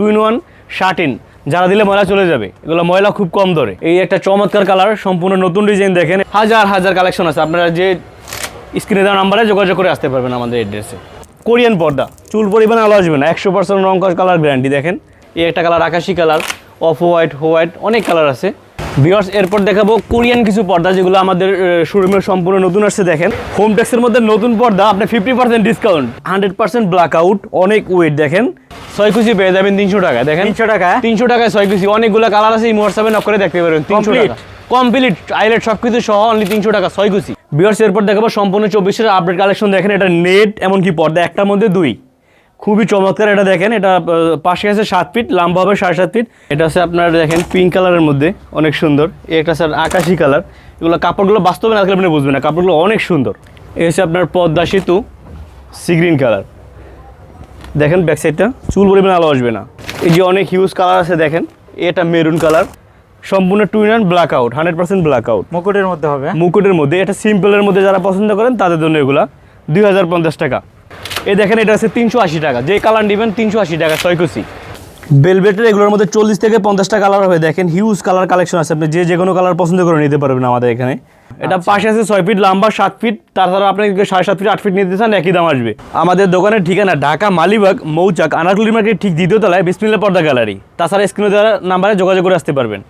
Two in one satin, যারা দিলে ময়লা চলে যাবে। এগুলো ময়লা খুব কম ধরে। এই একটা চমৎকার কালার, সম্পূর্ণ নতুন ডিজাইন দেখেন। হাজার হাজার কালেকশন আছে। আপনারা যে স্ক্রিনে দেওয়া নাম্বারে যোগাযোগ করে আসতে পারবেন আমাদের এড্রেসে কোরিয়ান পর্দা। চুল পরিমাণে আলো আসবে না। একশো পার্সেন্ট রং কালার গ্যারান্টি দেখেন। এই একটা কালার আকাশি কালার অফ হোয়াইট হোয়াইট অনেক কালার আছে। বিয়ার্স এরপর দেখাবো কোরিয়ান কিছু পর্দা যেগুলো আমাদের শোরুমের সম্পূর্ণ নতুন আসছে দেখেন। হোম টেক্সের মধ্যে নতুন পর্দা আপনি fifty percent discount hundred percent blackout অনেক ওয়েট দেখেন। ছয় কুচি পেয়ে যাবেন তিনশো টাকা দেখেন। তিনশো টাকা? তিনশো টাকায় ছয় কুচি অনেকগুলো কালার আছে এই হোয়াটসঅ্যাপে নক করে দেখতে পারবেন তিনশো টাকা। কমপ্লিট আইলেট সব কিছু সহ অনলি তিনশো টাকা ছয় কুচি। বিয়ার্স এরপর দেখাবো সম্পূর্ণ চব্বিশের আপডেট কালেকশন দেখেন এটা নেট এমনকি পর্দা একটার মধ্যে দুই। খুবই চমৎকার এটা দেখেন এটা পাশে আছে সাত ফিট লম্বা হবে সাড়ে সাত ফিট। এটা আছে আপনার দেখেন পিঙ্ক কালারের মধ্যে অনেক সুন্দর। একটা স্যার আকাশি কালার এগুলো কাপড়গুলো বাস্তবে না আপনি বুঝবেন না কাপড়গুলো অনেক সুন্দর। এ হচ্ছে আপনার Padma Setu sea green colour দেখেন ব্যাক সাইডটা চুল পরিমাণ আলো আসবে না। এই যে অনেক হিউজ কালার আছে দেখেন এটা মেরুন কালার সম্পূর্ণ two in blackout hundred percent blackout মুকুটের মধ্যে হবে। মুকুটের মধ্যে এটা সিম্পলের মধ্যে যারা পছন্দ করেন তাদের জন্য এগুলা দুই হাজার পঞ্চাশ টাকা। এই দেখেন এটা আছে তিনশো আশি টাকা। যে কালার নেবেন তিনশো আশি টাকা ছয় কুচি বেলভেটের এগুলোর মধ্যে চল্লিশ থেকে পঞ্চাশটা কালার হবে। দেখেন হিউজ কালার কালেকশন আছে। আপনি যে যে কোনো কালার পছন্দ করে নিতে পারবেন আমাদের এখানে। এটা পাশে আছে ছয় ফিট লম্বা সাত ফিট তাছাড়া আপনি সাড়ে সাত ফিট আট ফিট নিতে চান একই দাম আসবে। আমাদের দোকানের ঠিকানা ঢাকা মালিবাগ মৌচাক আনারকুলি মার্কেট ঠিক দ্বিতীয় তলায় বিসমিল্লা পর্দা গ্যালারি তাছাড়া স্ক্রিনে দেওয়ার নাম্বারে যোগাযোগ করে আসতে পারবেন।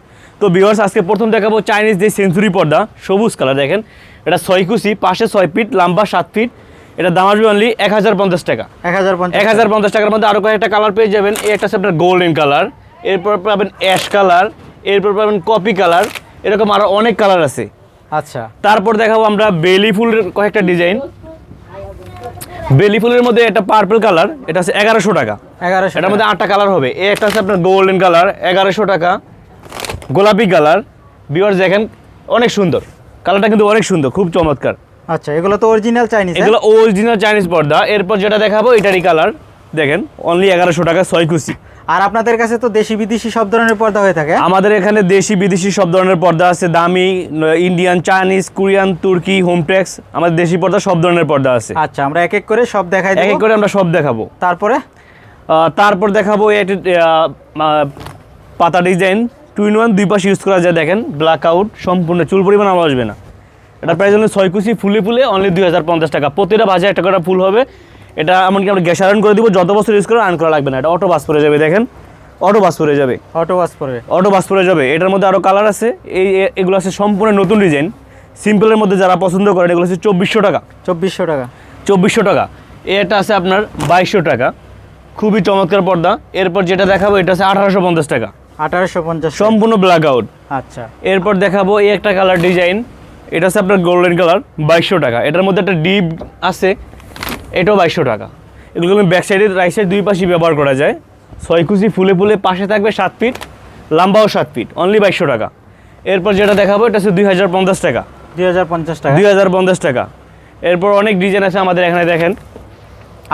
তো বিভার্স আজকে প্রথম দেখাবো চাইনিজ যে সেঞ্চুরি পর্দা সবুজ কালার দেখেন। এটা ছয় কুচি পাশে ছয় ফিট লম্বা সাত ফিট এটা দাম আসবে অনলি এক হাজার পঞ্চাশ টাকা। এক হাজার পঞ্চাশ এক হাজার পঞ্চাশ টাকার মধ্যে আরও কয়েকটা কালার পেয়ে যাবেন। একটা হচ্ছে আপনার গোল্ডেন কালার এরপর পাবেন অ্যাশ কালার এরপর পাবেন কপি কালার এরকম আরও অনেক কালার আছে। আচ্ছা। তারপর দেখাবো আমরা বেলি ফুলের কয়েকটা ডিজাইন বেলি ফুলের মধ্যে একটা পার্পল কালার এটা হচ্ছে এগারোশো টাকা। এগারোশো এটার মধ্যে আটটা কালার হবে। একটা হচ্ছে আপনার গোল্ডেন কালার এগারোশো টাকা। গোলাপি কালার বিওয়ার্স দেখেন অনেক সুন্দর। কালারটা কিন্তু অনেক সুন্দর খুব চমৎকার। আচ্ছা এগুলো তো অরিজিনাল চাইনিজ এগুলো অরিজিনাল চাইনিজ পর্দা। এরপর যেটা দেখাবো এটারই কালার দেখেন অনলি এগারোশো টাকা ছয় কুচি। আর আপনাদের কাছে তো দেশি বিদেশি সব ধরনের পর্দা হয়ে থাকে। আমাদের এখানে দেশি বিদেশি সব ধরনের পর্দা আছে। দামি ইন্ডিয়ান চাইনিজ কোরিয়ান তুর্কি হোমটেক্স আমাদের দেশি পর্দা সব ধরনের পর্দা আছে। আচ্ছা আমরা এক এক করে সব দেখাই এক এক করে আমরা সব দেখাবো। তারপরে? তারপর দেখাবো পাতা ডিজাইন। টু ইন ওয়ান দুই পাশে ইউজ করা যায় দেখেন। ব্ল্যাক আউট সম্পূর্ণ চুল পরিমাণ আলো আসবে না। এটা প্রাইস হলো ছয় কুচি ফুলে ফুলে অনলি দুই হাজার পঞ্চাশ টাকা। প্রতিটা বাজে একটা করে ফুল হবে। এটা এমনকি আমরা গ্যাস আয়রন করে দিব যত বছর ইউজ করে আয়রন করা লাগবে না। এটা অটো বাস পরে যাবে দেখেন। অটো বাস পরে যাবে। অটো ওয়াশ পরে। অটো বাস পরে যাবে। এটার মধ্যে আরও কালার আছে। এই এগুলো আছে সম্পূর্ণ নতুন ডিজাইন সিম্পলের মধ্যে যারা পছন্দ করেন এগুলো হচ্ছে চব্বিশশো টাকা। চব্বিশশো টাকা। চব্বিশশো টাকা। এটা আছে আপনার বাইশশো টাকা। খুবই চমৎকার পর্দা। এরপর যেটা দেখাবো এটা আছে আঠারোশো পঞ্চাশ টাকা। আঠারোশো পঞ্চাশ সম্পূর্ণ ব্ল্যাক আউট আচ্ছা। এরপর দেখাবো এই একটা কালার ডিজাইন এটা হচ্ছে আপনার গোল্ডেন কালার বাইশশো টাকা। এটার মধ্যে একটা ডিপ আছে এটাও বাইশশো টাকা। এগুলো আমি ব্যাক সাইডের রাইট সাইড দুই পাশে ব্যবহার করা যায়। ছয় কুচি ফুলে ফুলে পাশে থাকবে সাত ফিট লাম্বাও সাত ফিট অনলি বাইশশো টাকা। এরপর যেটা দেখাবো এটা হচ্ছে দুই হাজার পঞ্চাশ টাকা। দুই হাজার পঞ্চাশ টাকা। দুই হাজার পঞ্চাশ টাকা। এরপর অনেক ডিজাইন আছে আমাদের এখানে দেখেন।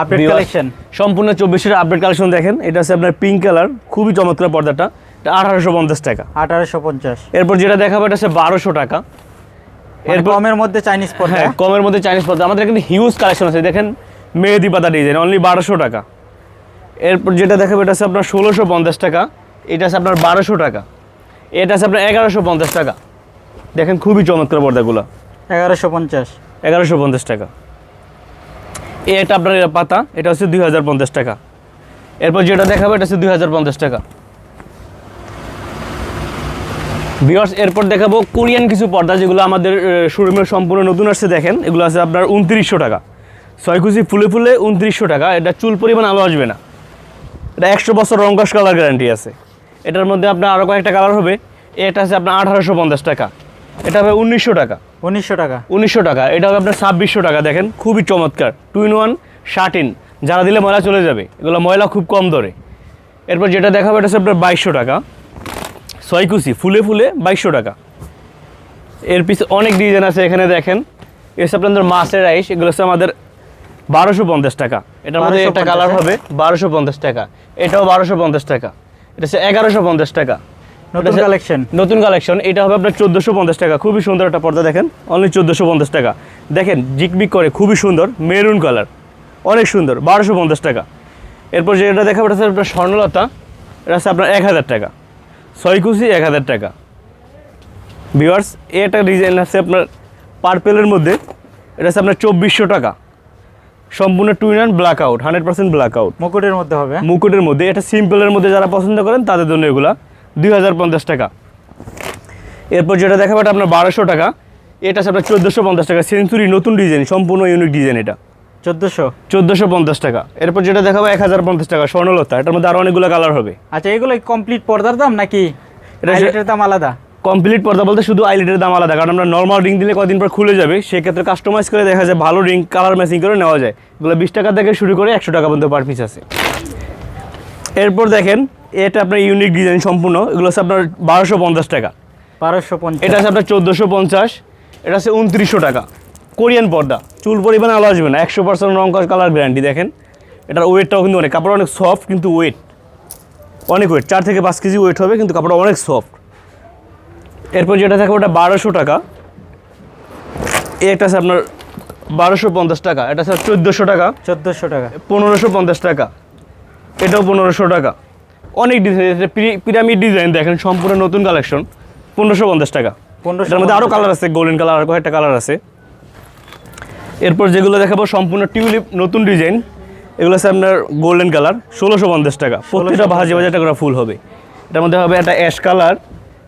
আপডেট কালেকশন সম্পূর্ণ চব্বিশের আপডেট কালেকশন দেখেন। এটা হচ্ছে আপনার পিঙ্ক কালার খুবই চমৎকার পর্দাটা। এটা আঠারোশো পঞ্চাশ টাকা। আঠারোশো পঞ্চাশ। এরপর যেটা দেখাবো এটা হচ্ছে বারোশো টাকা। এর কমের মধ্যে চাইনিজ পর্দা হ্যাঁ কমের মধ্যে চাইনিজ পর্দা আমাদের এখানে হিউজ কালেকশন আছে। দেখেন মেহেদি পাতা ডিজাইন অনলি বারোশো টাকা। এরপর যেটা দেখাবো এটা হচ্ছে আপনার ষোলোশো পঞ্চাশ টাকা। এটা আছে আপনার বারোশো টাকা। এটা আছে আপনার এগারোশো পঞ্চাশ টাকা। দেখেন খুবই চমৎকার পর্দাগুলো এগারোশো পঞ্চাশ। এগারোশো পঞ্চাশ টাকা। এটা আপনার পাতা এটা হচ্ছে দুই হাজার পঞ্চাশ টাকা। এরপর যেটা দেখাবো এটা হচ্ছে দুই হাজার পঞ্চাশ টাকা। ভিওর্স এরপর দেখাবো কোরিয়ান কিছু পর্দা যেগুলো আমাদের শোরুমের সম্পূর্ণ নতুন আসছে দেখেন। এগুলো আছে আপনার উনত্রিশশো টাকা। ছয় কুচি ফুলে ফুলে উনত্রিশশো টাকা। এটা চুল পরিমাণ আলো আসবে না। এটা একশো বছর রঙ্কশ কালার গ্যারান্টি আছে। এটার মধ্যে আপনার আরও কয়েকটা কালার হবে। এটা আছে আপনার আঠারোশো পঞ্চাশ টাকা। এটা হবে উনিশশো টাকা। উনিশশো টাকা। উনিশশো টাকা। এটা হবে আপনার ছাব্বিশশো টাকা দেখেন। খুবই চমৎকার। Two in one shirt in. যারা দিলে ময়লা চলে যাবে। এগুলো ময়লা খুব কম ধরে। এরপর যেটা দেখাবো এটা হচ্ছে আপনার বাইশশো টাকা। ছয় কুচি ফুলে ফুলে বাইশশো টাকা। এর পিছনে অনেক ডিজাইন আছে এখানে দেখেন। এসে আপনাদের মাছের রাইস এগুলো হচ্ছে আমাদের বারোশো পঞ্চাশ টাকা। এটার মধ্যে একটা কালার হবে বারোশো পঞ্চাশ টাকা। এটাও বারোশো পঞ্চাশ টাকা। এটা হচ্ছে এগারোশো পঞ্চাশ টাকা। নতুন কালেকশন নতুন কালেকশন এটা হবে আপনার চোদ্দোশো পঞ্চাশ টাকা। খুবই সুন্দর একটা পর্দা দেখেন। অনলি চোদ্দোশো পঞ্চাশ টাকা। দেখেন জিকবিক করে খুবই সুন্দর। মেরুন কালার অনেক সুন্দর। বারোশো পঞ্চাশ টাকা। এরপর যেটা দেখাবো এটা হচ্ছে আপনার স্বর্ণলতা। এটা হচ্ছে আপনার এক হাজার টাকা। ছয় কুচি এক হাজার টাকা। ভিওয়ার্স একটা ডিজাইন আছে আপনার পার্পেলের মধ্যে। এটা আছে আপনার চব্বিশশো টাকা। সম্পূর্ণ twin and blackout hundred percent blackout মুকুটের মধ্যে হবে। মুকুটের মধ্যে এটা সিম্পলের মধ্যে যারা পছন্দ করেন তাদের জন্য এগুলা দুই হাজার পঞ্চাশ টাকা। এরপর যেটা দেখাবো এটা আপনার বারোশো টাকা। এটা আছে আপনার চোদ্দোশো পঞ্চাশ টাকা। সেঞ্চুরি নতুন ডিজাইন সম্পূর্ণ ইউনিক ডিজাইন এটা। চোদ্দোশো? চোদ্দোশো পঞ্চাশ টাকা। এরপর যেটা দেখাবো টাকা স্বর্ণলতা। এটার মধ্যে অনেকগুলো কালার হবে। আচ্ছা এগুলো কমপ্লিট পর্দার দাম নাকি? দাম আলাদা? কমপ্লিট পর্দা বলতে শুধু আইলিটের দাম আলাদা কারণ আমরা নর্মাল রিং দিলে কদিন পর খুলে যাবে। সেক্ষেত্রে কাস্টমাইজ করে দেখা যায় ভালো রিং কালার ম্যাচিং করে নেওয়া যায়। এগুলো বিশ টাকা থেকে শুরু করে একশো টাকা পর্যন্ত পার পিস আছে। এরপর দেখেন এটা আপনার ইউনিক ডিজাইন সম্পূর্ণ। এগুলো হচ্ছে আপনার বারোশো পঞ্চাশ টাকা। বারোশো পঞ্চাশ। এটা আছে আপনার চোদ্দোশো পঞ্চাশ এটা আছে উনত্রিশশো টাকা। কোরিয়ান পর্দা। চুল পরিমাণ আলো আসবে না। একশো পার্সেন্ট রং কালার গ্যারান্টি দেখেন। এটার ওয়েটটাও কিন্তু অনেক। কাপড় অনেক সফট কিন্তু ওয়েট অনেক ওয়েট চার থেকে পাঁচ কেজি ওয়েট হবে কিন্তু কাপড়টা অনেক সফট এরপর যেটা থাকবে ওটা বারোশো টাকা। একটা আছে আপনার বারোশো পঞ্চাশ টাকা। এটা আছে চোদ্দোশো টাকা। চোদ্দোশো টাকা। পনেরোশো পঞ্চাশ টাকা। এটাও পনেরোশো টাকা। অনেক ডিজাইন পিরামিড ডিজাইন দেখেন সম্পূর্ণ নতুন কালেকশন পনেরোশো পঞ্চাশ টাকা। পনেরোশো মধ্যে আরও কালার আছে গোল্ডেন কালার আর কয়েকটা কালার আছে। এরপর যেগুলো দেখাবো সম্পূর্ণ টিউলিপ নতুন ডিজাইন। এগুলো আছে আপনার গোল্ডেন কালার ষোলোশো পঞ্চাশ টাকা। প্রত্যেকটা ভাজি ভাজি একটা করে ফুল হবে। এটার মধ্যে হবে একটা অ্যাশ কালার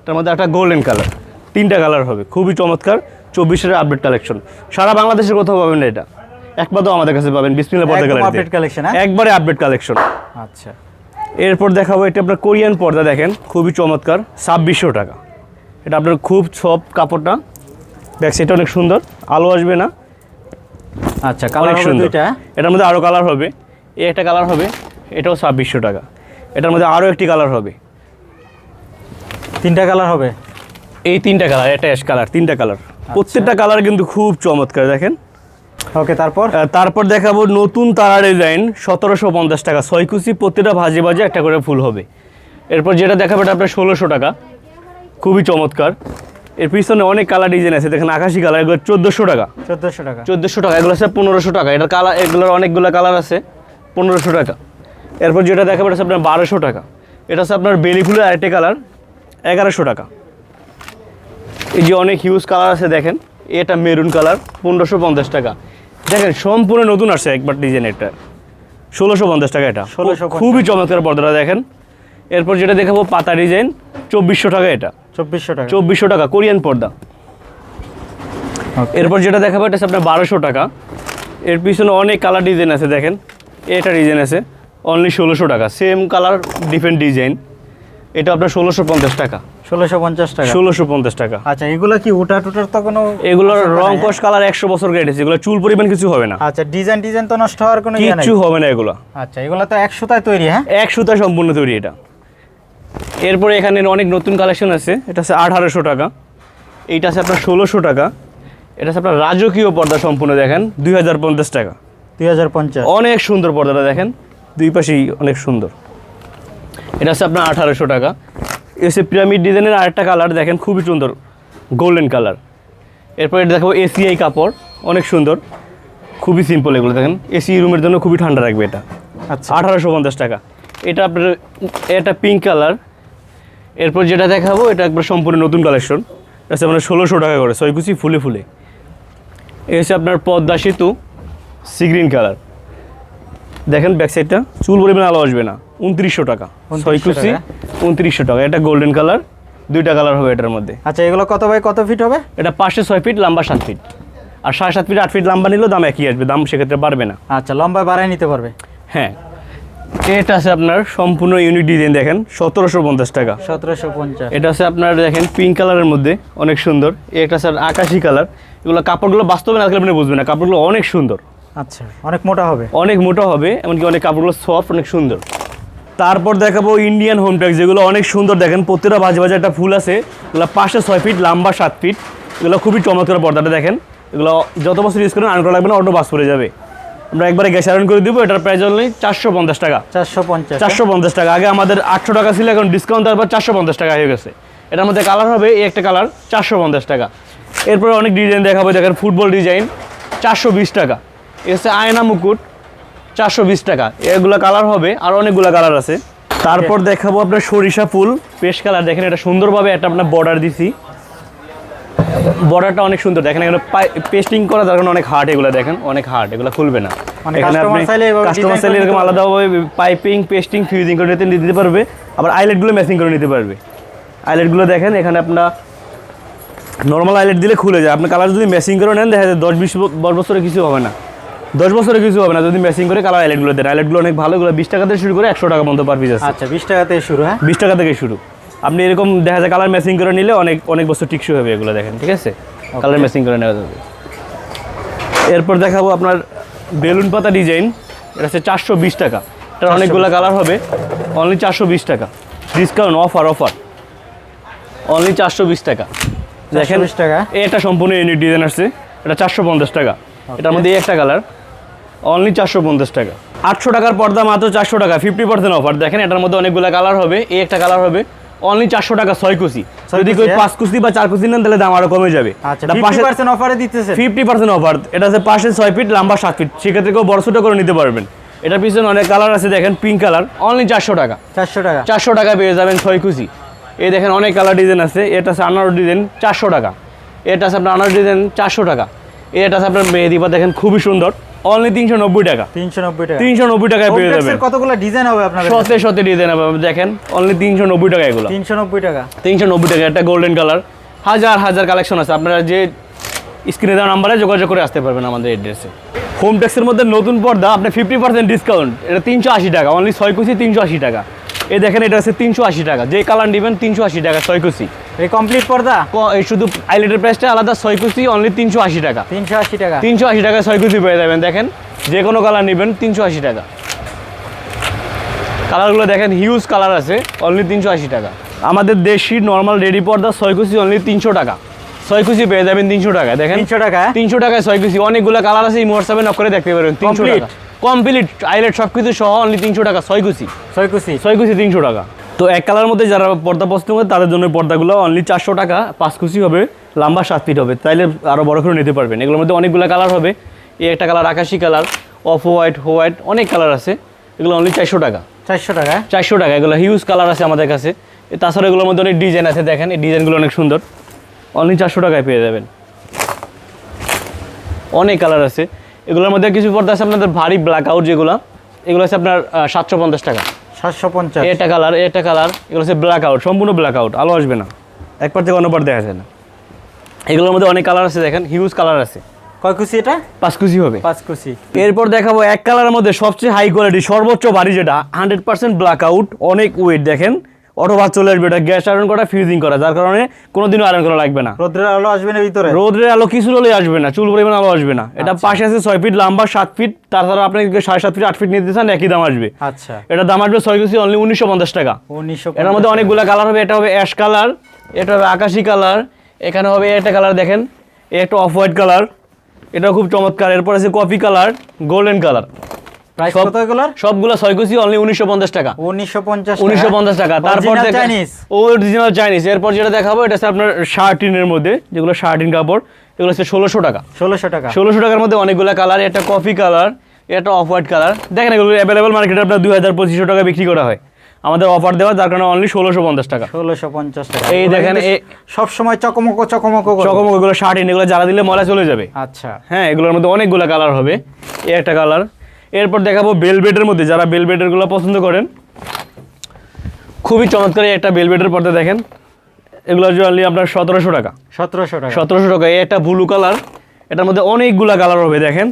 এটার মধ্যে একটা গোল্ডেন কালার তিনটা কালার হবে। খুবই চমৎকার। চব্বিশের আপডেট কালেকশন সারা বাংলাদেশের কোথাও পাবেন না এটা। একমাত্র আমাদের কাছে পাবেন। বিসমিল্লা পর্দা আপডেট কালেকশন হ্যাঁ? একবারে আপডেট কালেকশন আচ্ছা। এরপর দেখাবো এটা আপনার কোরিয়ান পর্দা দেখেন। খুবই চমৎকার। ছাব্বিশশো টাকা। এটা আপনার খুব সফট কাপড়টা। ব্যাক সাইডটা অনেক সুন্দর। আলো আসবে না। আচ্ছা কালার সুন্দর। এটার মধ্যে আরও কালার হবে। এই একটা কালার হবে এটাও ছাব্বিশশো টাকা। এটার মধ্যে আরও একটি কালার হবে। তিনটা কালার হবে? এই তিনটা কালার এটা অ্যাশ কালার তিনটা কালার প্রত্যেকটা কালার কিন্তু খুব চমৎকার দেখেন। ওকে তারপর? তারপর দেখাবো নতুন তারা ডিজাইন সতেরোশো পঞ্চাশ টাকা। ছয় কুচি প্রত্যেকটা ভাজে ভাজে একটা করে ফুল হবে। এরপর যেটা দেখাবো এটা আপনার ষোলোশো টাকা। খুবই চমৎকার। এর পিছনে অনেক কালার ডিজাইন আছে। দেখেন আকাশি কালার এগুলো চোদ্দোশো টাকা। চোদ্দোশো টাকা। চোদ্দোশো টাকা এগুলো আছে পনেরোশো টাকা। এটার কালার এগুলোর অনেকগুলো কালার আছে পনেরোশো টাকা। এরপর যেটা দেখাবো এটা আপনার বারোশো টাকা। এটা হচ্ছে আপনার বেলি ফুলের আরেকটা কালার এগারোশো টাকা। এই যে অনেক হিউজ কালার আছে দেখেন। এটা মেরুন কালার পনেরোশো পঞ্চাশ টাকা। দেখেন সম্পূর্ণ নতুন আসছে একবার ডিজাইন এটা ষোলোশো পঞ্চাশ টাকা এটা। ষোলোশো খুবই চমৎকার পর্দাটা দেখেন। এরপর যেটা দেখাবো পাতা ডিজাইন চব্বিশশো টাকা এটা। চব্বিশশো টাকা। চব্বিশশো টাকা কোরিয়ান পর্দা। এরপর যেটা দেখাবো এটা আপনার বারোশো টাকা। এর পিছনে অনেক কালার ডিজাইন আছে দেখেন। এটা ডিজাইন আছে অনলি ষোলোশো টাকা। সেম কালার ডিফারেন্ট ডিজাইন এটা আপনার ষোলোশো পঞ্চাশ টাকা। ষোলোশো পঞ্চাশ টাকা। ষোলোশো পঞ্চাশ টাকা। আচ্ছা এগুলো কি উটা টুটার তো কোনো এগুলোর রং নাই, কষ কালার একশো বছর কেটেছে এগুলো চুল পরিমাণ কিছু হবে না। হ্যাঁ? আচ্ছা ডিজাইন ডিজাইন তো নষ্ট হওয়ার কোনো ইয়ে নাই? হবে না এগুলো। আচ্ছা এগুলো তো একশোটায় তৈরি হ্যাঁ? এক সুতা সম্পূর্ণ তৈরি এটা। এরপরে এখানে অনেক নতুন কালেকশন আছে। এটা আছে আঠারোশো টাকা। এইটা আছে আপনার ষোলোশো টাকা। এটা আছে আপনার রাজকীয় পর্দা সম্পূর্ণ দেখেন দুই হাজার পঞ্চাশ টাকা। দুই হাজার পঞ্চাশ। অনেক সুন্দর পর্দাটা দেখেন দুই পাশেই অনেক সুন্দর। এটা হচ্ছে আপনার আঠারোশো টাকা। এসে পিরামিড ডিজাইনের আরেকটা কালার দেখেন খুবই সুন্দর গোল্ডেন কালার এরপর এটা দেখাবো এসিআই কাপড় অনেক সুন্দর খুবই সিম্পল এগুলো দেখেন। এসি রুমের জন্য খুবই ঠান্ডা রাখবে এটা। আচ্ছা। আঠারোশো পঞ্চাশ টাকা। এটা আপনার এটা পিঙ্ক কালার এরপর যেটা দেখাবো এটা একবার সম্পূর্ণ নতুন কালেকশন এটা হচ্ছে আপনার ষোলোশো টাকা করে ছয়কুচি ফুলে ফুলে। এ হচ্ছে আপনার পদ্মা সেতু সি গ্রিন কালার দেখেন ব্যাক সাইডটা চুল পরিমাণ আলো আসবে না উনত্রিশশো টাকা। 2900 ছয়কুচি উনত্রিশশো টাকা। এটা গোল্ডেন কালার দুইটা কালার হবে এটার মধ্যে। আচ্ছা এগুলো কত বাই কত ফিট হবে? এটা পাশে ছয় ফিট লম্বা সাত ফিট আর সাড়ে সাত ফিট আট ফিট লম্বা নিলেও দাম একই আসবে দাম সেক্ষেত্রে বাড়বে না। আচ্ছা লম্বায় বাড়ায় নিতে পারবে। হ্যাঁ। এটা আছে আপনার সম্পূর্ণ ইউনিক ডিজাইন দেখেন সতেরোশো পঞ্চাশ টাকা। সতেরোশো পঞ্চাশ। এটা আছে আপনার দেখেন পিঙ্ক কালারের মধ্যে অনেক সুন্দর। একটা স্যার আকাশি কালার এগুলো কাপড়গুলো বাস্তবে না আপনি বুঝবেন না কাপড়গুলো অনেক সুন্দর। আচ্ছা অনেক মোটা হবে। অনেক মোটা হবে এমনকি অনেক কাপড়গুলো সফট অনেক সুন্দর। তারপর দেখাবো ইন্ডিয়ান হোম ট্যাক্স যেগুলো অনেক সুন্দর দেখেন প্রত্যেকটা বাজে বাজে একটা ফুল আছে। এগুলো পাশে ছয় ফিট লম্বা সাত ফিট এগুলো খুবই চমৎকার পর্দাটা দেখেন। এগুলো যত বছর ইউজ করেন আনকরা লাগবে না অটো বাস করে যাবে। আমরা একবারে গ্যাস আয়রন করে দিব এটার প্রাইস অনলি চারশো পঞ্চাশ টাকা। চারশো পঞ্চাশ চারশো পঞ্চাশ টাকা। আগে আমাদের আটশো টাকা ছিল এখন ডিসকাউন্ট তারপর চারশো পঞ্চাশ টাকা হয়ে গেছে। এটার মধ্যে কালার হবে এই একটা কালার চারশো পঞ্চাশ টাকা। এরপরে অনেক ডিজাইন দেখাবো দেখেন ফুটবল ডিজাইন চারশো বিশ টাকা। এসে আয়না মুকুট চারশো বিশ টাকা। এগুলো কালার হবে আর অনেকগুলো কালার আছে। তারপর দেখাবো আপনার সরিষা ফুল পেশ কালার দেখেন এটা সুন্দরভাবে একটা আপনার বর্ডার দিছি। বর্ডারটা অনেক সুন্দর। দেখেন এখানে পেস্টিং করা তার কারণে অনেক হার্ড এগুলো দেখেন অনেক হার্ড এগুলো খুলবে না। মানে এখানে আপনি কাস্টমার চাইলে এরকম আলাদাভাবে পাইপিং পেস্টিং ফিউজিং করে নিতে দিতে পারবে। আবার আইলেটগুলো ম্যাচিং করে নিতে পারবে। আইলেটগুলো দেখেন এখানে আপনার নর্মাল আইলেট দিলে খুলে যায়। আপনি কালার যদি ম্যাচিং করে নেন দেখা যায় দশ বিশ দশ বছরে কিছু হবে না। দশ বছরে কিছু হবে না যদি ম্যাচিং করে কালার আইলেটগুলো দেন। আইলেটগুলো অনেক ভালো এগুলো বিশ টাকা থেকে শুরু করে একশো টাকা পর্যন্ত পার পিস আছে। আচ্ছা বিশ টাকা থেকে শুরু হ্যাঁ? বিশ টাকা থেকে শুরু। আপনি এরকম দেখা যায় কালার ম্যাচিং করে নিলে অনেক অনেক বছর টিকসই হবে এগুলো দেখেন ঠিক আছে? কালার ম্যাচিং করে নেওয়া যাবে। এরপর দেখাবো আপনার বেলুন পাতা ডিজাইন এটা হচ্ছে চারশো বিশ টাকা। এটার অনেকগুলো কালার হবে। অনলি চারশো বিশ টাকা। ডিসকাউন্ট অফার অফার অনলি চারশো বিশ টাকা। দেখেন 420 টাকা। একটা সম্পূর্ণ ইউনিক ডিজাইন আসছে। এটা চারশো পঞ্চাশ টাকা। এটার মধ্যে এই একটা কালার অনলি চারশো পঞ্চাশ টাকা। আটশো টাকার পর্দা মাত্র চারশো টাকা। ফিফটি পার্সেন্ট অফার দেখেন এটার মধ্যে অনেকগুলো কালার হবে। এই একটা কালার হবে। অনলি চারশো টাকা ছয় কুচি। যদি কেউ হ্যাঁ? পাঁচ কুচি বা চার কুচি নেন তাহলে দাম আরও কমে যাবে। এটা অফারে দিতেছে ফিফটি পার্সেন্ট অফার এটা আছে পাশে ছয় ফিট লম্বা সাত ফিট সেক্ষেত্রে কেউ বড় ছোটো করে নিতে পারবেন। এটার পিছনে অনেক কালার আছে দেখেন পিঙ্ক কালার অনলি চারশো টাকা। চারশো টাকা। চারশো টাকা পেয়ে যাবেন ছয় কুচি। এই দেখেন অনেক কালার ডিজাইন আছে। এটা আছে আনারো ডিজাইন চারশো টাকা। এটা আছে আপনার আনারো ডিজাইন চারশো টাকা। এটা আছে আপনার মেহেদিপা দেখেন খুবই সুন্দর। অনলি তিনশো নব্বই টাকা। তিনশো নব্বই টাকা। তিনশো নব্বই টাকায় পেয়ে যাবেন। কতগুলো ডিজাইন হবে আপনাদের সতে সতে ডিজাইন হবে। দেখেন অনলি তিনশো নব্বই টাকা এগুলো। তিনশো নব্বই টাকা। তিনশো নব্বই টাকা একটা গোল্ডেন কালার হাজার হাজার কালেকশন আছে। আপনারা যে স্ক্রিনে দেওয়া নাম্বারে যোগাযোগ করে আসতে পারবেন আমাদের এড্রেসে হোম ট্যাক্সের মধ্যে নতুন পর্দা আপনি ফিফটি পার্সেন্ট ডিসকাউন্ট এটা তিনশো আশি টাকা। অনলি ছয় কুচি তিনশো আশি টাকা। এই দেখেন এটা আছে তিনশো আশি টাকা। যে কালার নেবেন তিনশো আশি টাকা ছয় কুচি। এই কমপ্লিট পর্দা? এই শুধু আইলেটের প্রাইসটা আলাদা ছয় কুচি অনলি তিনশো আশি টাকা। তিনশো আশি টাকা। তিনশো আশি টাকা ছয় কুচি পেয়ে যাবেন দেখেন যে কোনো কালার নেবেন তিনশো আশি টাকা। কালারগুলো দেখেন হিউজ কালার আছে অনলি তিনশো আশি টাকা। আমাদের দেশি নর্মাল রেডি পর্দা ছয় কুচি অনলি তিনশো টাকা। ছয় কুচি পেয়ে যাবেন তিনশো টাকা দেখেন। তিনশো টাকা? তিনশো টাকায় ছয় কুচি অনেকগুলো কালার আছে এই হোয়াটসঅ্যাপে নক করে দেখতে পারবেন তিনশো টাকা। কমপ্লিট আইলেট সব কিছু সহ অনলি তিনশো টাকা ছয় কুচি। ছয় কুচি। ছয় কুচি তিনশো টাকা। তো এক কালার মধ্যে যারা পর্দা পছন্দ করে তাদের জন্য পর্দাগুলো অনলি চারশো টাকা পাঁচ কুচি হবে লম্বা সাত ফিট হবে। তাইলে আরও বড় করে নিতে পারবেন। এগুলোর মধ্যে অনেকগুলো কালার হবে। এই একটা কালার আকাশি কালার অফ হোয়াইট হোয়াইট অনেক কালার আছে। এগুলো অনলি চারশো টাকা। চারশো টাকা? চারশো টাকা এগুলো হিউজ কালার আছে আমাদের কাছে। তাছাড়া এগুলোর মধ্যে অনেক ডিজাইন আছে দেখেন এই ডিজাইনগুলো অনেক সুন্দর। অনলি চারশো টাকায় পেয়ে যাবেন। অনেক কালার আছে। এগুলোর মধ্যে কিছু পর্দা আছে আপনাদের ভারী ব্ল্যাক আউট যেগুলো। এগুলো আছে আপনার সাতশো পঞ্চাশ টাকা। সাতশো পঞ্চাশ। এটা কালার এটা কালার এগুলো হচ্ছে ব্ল্যাক আউট সম্পূর্ণ ব্ল্যাক আউট আলো আসবে না। একবার থেকে অন্যবার দেখা যায় না। এগুলোর মধ্যে অনেক কালার আছে দেখেন হিউজ কালার আছে। কয় কুচি এটা? পাঁচ কুচি হবে। পাঁচ কুচি। এরপর দেখাবো এক কালারের মধ্যে সবচেয়ে হাই কোয়ালিটি সর্বোচ্চ ভারী যেটা হান্ড্রেড পার্সেন্ট ব্ল্যাক আউট অনেক ওয়েট দেখেন। অটো ভাত চলে আসবে এটা গ্যাস আয়রন করা ফিউজিং করা যার কারণে কোনোদিনও আয়রন করা লাগবে না। রোদ্রের আলো আসবে না ভিতরে? রোদের আলো কিছু হলে আসবে না চুল পরিমাণ আলো আসবে না। এটা পাশে আছে ছয় ফিট লম্বা সাত ফিট তাছাড়া আপনি সাড়ে সাত ফিট আট ফিট নিতে চান একই দাম আসবে। আচ্ছা। এটা দাম আসবে ছয় কেজি অনলি উনিশশো পঞ্চাশ টাকা। উনিশশো এটার মধ্যে অনেকগুলো কালার হবে এটা হবে অ্যাশ কালার এটা হবে আকাশি কালার এখানে হবে একটা কালার দেখেন একটা অফ হোয়াইট কালার এটা খুব চমৎকার এরপর আছে coffee colour golden colour price কত এগুলোর? সবগুলো ছয় কুচি অনলি উনিশশো পঞ্চাশ টাকা। উনিশশো পঞ্চাশ উনিশশো পঞ্চাশ টাকা। তারপর চাইনিজ অরিজিনাল চাইনিজ এরপর যেটা দেখাবো এটা হচ্ছে আপনার শার্টিনের মধ্যে যেগুলো শার্টিন কাপড় এগুলো হচ্ছে টাকা। টাকা। টাকার মধ্যে অনেকগুলো কালার একটা কফি কালার একটা অফ হোয়াইট কালার। দেখেন এগুলো অ্যাভেলেবল মার্কেটে আপনার দুই হাজার পঁচিশশো টাকা বিক্রি করা হয়। আমাদের অফার দেওয়া যার কারণে অনলি ষোলোশো পঞ্চাশ টাকা। ষোলোশো পঞ্চাশ টাকা। এই দেখেন, এ- সব সময় চকমকো চকমকো। চকমক এগুলো শার্টিন এগুলো জ্বালা দিলে ময়লা চলে যাবে। আচ্ছা। হ্যাঁ এগুলোর মধ্যে অনেকগুলো কালার হবে। এই একটা কালার। এরপর দেখাবো বেলবেটের মধ্যে যারা বেলবেটেরগুলো পছন্দ করেন। খুবই চমৎকার একটা বেলবেটের পর্দা দেখেন। এগুলো অনলি আপনার সতেরোশো টাকা। সতেরোশো টাকা। সতেরোশো টাকা এই একটা ব্লু কালার এটার মধ্যে অনেকগুলা কালার হবে দেখেন।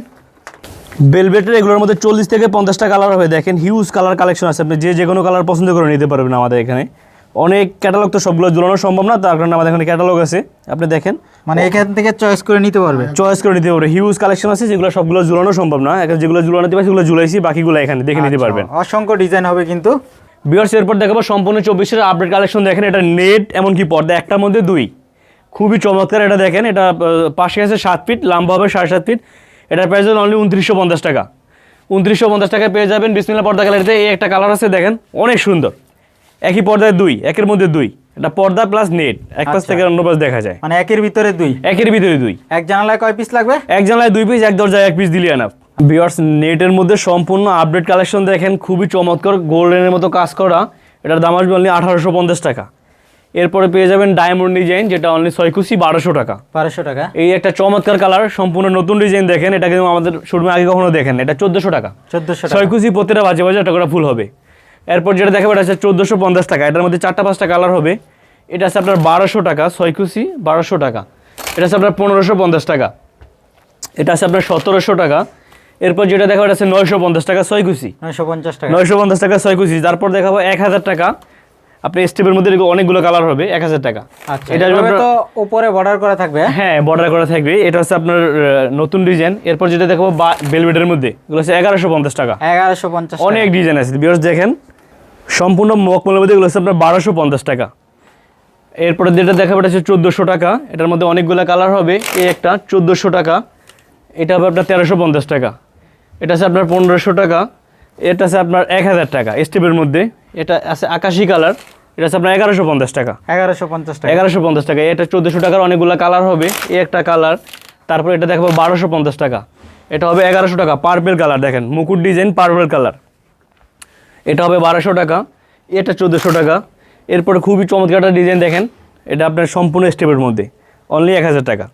বেলবেটের এগুলোর মধ্যে চল্লিশ থেকে পঞ্চাশটা কালার হবে দেখেন। হিউজ কালার কালেকশন আছে আপনি যে যে কোনো কালার পছন্দ করে নিতে পারবেন আমাদের এখানে। অনেক ক্যাটালগ তো সবগুলো ঝুলানো সম্ভব না তার কারণে আমাদের এখানে ক্যাটালগ আছে। আপনি দেখেন মানে এখান থেকে চয়েস করে নিতে পারবে। চয়েস করে নিতে পারবে। হিউজ কালেকশন আছে যেগুলো সবগুলো ঝুলানো সম্ভব না। এখন যেগুলো ঝুলানো দিবে সেগুলো ঝুলাইছি বাকিগুলো এখানে দেখে নিতে আচ্ছা, পারবেন। অসংখ্য ডিজাইন হবে কিন্তু। বিয়ার্স এরপর দেখাবো সম্পূর্ণ চব্বিশের আপডেট কালেকশন দেখেন এটা নেট এমনকি পর্দা একটার মধ্যে দুই। খুবই চমৎকার এটা দেখেন। এটা পাশে আছে সাত ফিট লম্বা হবে সাড়ে সাত ফিট এটার প্রাইস হলো অনলি উনত্রিশশো পঞ্চাশ টাকা। উনত্রিশশো পঞ্চাশ টাকায় পেয়ে যাবেন বিসমিল্লা পর্দা গ্যালারিতে এই একটা কালার আছে দেখেন অনেক সুন্দর। একই পর্দায় দুই একের মধ্যে দুই। এটা পর্দা প্লাস নেট এক পাশ আচ্ছা। থেকে অন্য পাশ দেখা যায়। মানে একের ভিতরে দুই? একের ভিতরে দুই। এক জানালায় কয় পিস লাগবে? এক জানলায় দুই পিস এক দরজায় এক পিস দিলে আনাফ বিয়ার্স নেটের মধ্যে সম্পূর্ণ আপডেট কালেকশন দেখেন খুবই চমৎকার গোল্ডেনের মতো কাজ করা। এটার দাম আসবে অনলি আঠারোশো পঞ্চাশ টাকা। এরপরে পেয়ে যাবেন ডায়মন্ড ডিজাইন যেটা অনলি ছয়কুশি বারোশো টাকা। বারোশো টাকা। এই একটা চমৎকার কালার সম্পূর্ণ নতুন ডিজাইন দেখেন। এটা কিন্তু আমাদের শোরুমে আগে কখনো দেখেন। এটা চোদ্দোশো টাকা। চোদ্দোশো টাকা। ছয়কুচি প্রতিটা বাজে বাজে একটা করে ফুল হবে। এরপর যেটা দেখাবো এটা হচ্ছে চোদ্দোশো পঞ্চাশ টাকা। এটার মধ্যে চারটা পাঁচটা কালার হবে। এটা আছে আপনার বারোশো টাকা ছয়কুচি বারোশো টাকা। এটা আছে আপনার পনেরোশো পঞ্চাশ টাকা। এটা আছে আপনার সতেরোশো টাকা। এরপর যেটা দেখাবো এটা আছে নয়শো পঞ্চাশ টাকা ছয়কুচি নয়শো পঞ্চাশ টাকা। নয়শো পঞ্চাশ টাকা ছয়কুচি তারপর দেখাবো এক হাজার টাকা। আপনি স্টেপের মধ্যে অনেকগুলো কালার হবে এক হাজার টাকা। আচ্ছা এটা আপনার- তো উপরে বর্ডার করা থাকবে হ্যাঁ? হ্যাঁ বর্ডার করা থাকবে। এটা হচ্ছে আপনার নতুন ডিজাইন এরপর যেটা দেখাবো বেলভেটের মধ্যে। এগুলো হচ্ছে এগারোশো পঞ্চাশ টাকা। এগারোশো পঞ্চাশ অনেক ডিজাইন আছে। বিয়ার্স দেখেন সম্পূর্ণ মকমলের মধ্যে এগুলো হচ্ছে আপনার বারোশো পঞ্চাশ টাকা। এরপরে যেটা দেখাবো এটা হচ্ছে চোদ্দোশো টাকা। এটার মধ্যে অনেকগুলো কালার হবে। এই একটা চোদ্দোশো টাকা। এটা হবে আপনার তেরোশো পঞ্চাশ টাকা। এটা আছে আপনার পনেরোশো টাকা। এটা আছে আপনার এক হাজার টাকা স্টেপের মধ্যে। এটা আছে আকাশি কালার। এটা আছে আপনার এগারোশো পঞ্চাশ টাকা। এগারোশো পঞ্চাশ টাকা। এগারোশো পঞ্চাশ টাকা। এটা চোদ্দোশো টাকার অনেকগুলো কালার হবে। এই একটা কালার। তারপর এটা দেখাবো বারোশো পঞ্চাশ টাকা। এটা হবে এগারোশো টাকা। পার্পেল কালার দেখেন। মুকুট ডিজাইন পার্পেল কালার। এটা হবে বারোশো টাকা এটা চোদ্দোশো টাকা। এরপরে খুবই চমৎকার একটা ডিজাইন দেখেন এটা আপনার সম্পূর্ণ স্টেপের মধ্যে অনলি এক হাজার টাকা।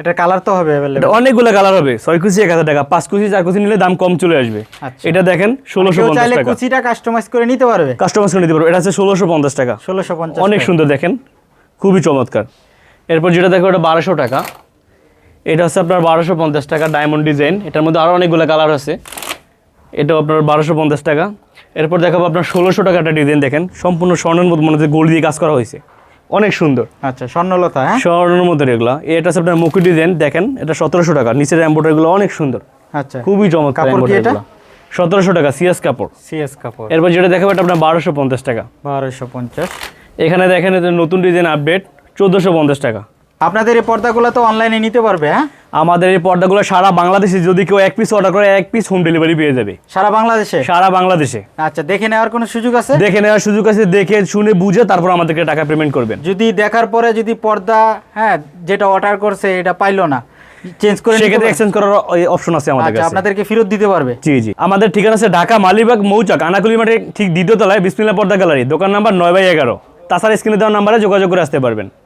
এটা কালার তো হবে অনেকগুলো কালার হবে ছয় কুচি এক হাজার টাকা পাঁচ কুচি চার কুচি নিলে দাম কম চলে আসবে। আচ্ছা। এটা দেখেন ষোলোশো কেউ পঞ্চাশ চাইলে কুচিটা কাস্টমাইজ করে নিতে পারবে? কাস্টমাইজ করে নিতে পারবে এটা হচ্ছে ষোলোশো পঞ্চাশ টাকা। ষোলোশো পঞ্চাশ অনেক সুন্দর দেখেন খুবই চমৎকার। এরপর যেটা দেখো ওটা বারোশো টাকা। এটা হচ্ছে আপনার বারোশো পঞ্চাশ টাকা ডায়মন্ড ডিজাইন এটার মধ্যে আরও অনেকগুলো কালার আছে। এটাও আপনার বারোশো পঞ্চাশ টাকা। এরপর দেখাবো আপনার ষোলোশো টাকা একটা ডিজাইন দেখেন। সম্পূর্ণ স্বর্ণের মতো মনে হচ্ছে গোল্ড দিয়ে কাজ করা হয়েছে। অনেক সুন্দর। আচ্ছা স্বর্ণলতা হ্যাঁ? স্বর্ণের মতো এগুলো। এটা আপনার মুকুট ডিজাইন দেখেন এটা সতেরোশো টাকা। নিচের এম্বোটারিগুলো অনেক সুন্দর। আচ্ছা খুবই চমৎকার সতেরোশো টাকা সিএস কাপড়। সিএস কাপড়। এরপর যেটা দেখাবো এটা আপনার বারোশো পঞ্চাশ টাকা। বারোশো পঞ্চাশ। এখানে দেখেন নতুন ডিজাইন আপডেট চোদ্দোশো পঞ্চাশ টাকা। আপনাদের এই পর্দাগুলো তো অনলাইনে নিতে পারবে হ্যাঁ? আমাদের এই পর্দাগুলো সারা বাংলাদেশে যদি কেউ এক পিস অর্ডার করে এক পিস হোম ডেলিভারি পেয়ে যাবে। সারা বাংলাদেশে? সারা বাংলাদেশে। আচ্ছা দেখে নেওয়ার কোনো সুযোগ আছে? দেখে নেওয়ার সুযোগ আছে দেখে শুনে বুঝে তারপর আমাদেরকে টাকা পেমেন্ট করবেন। যদি দেখার পরে যদি পর্দা হ্যাঁ যেটা অর্ডার করছে এটা পাইলো না চেঞ্জ করে সেক্ষেত্রে এক্সচেঞ্জ করার অপশন আছে আমাদের আচ্ছা কাছে। আপনাদেরকে ফেরত দিতে পারবে? জি জি। আমাদের ঠিকানা আছে ঢাকা মালিবাগ মৌচাক আনাকুলি মাঠে ঠিক দ্বিতীয় তলায় বিসমিল্লা পর্দা গ্যালারি দোকান নাম্বার নয় বাই এগারো। তাছাড়া স্ক্রিনে দেওয়ার নাম্বারে যোগাযোগ করে আসতে পারবেন।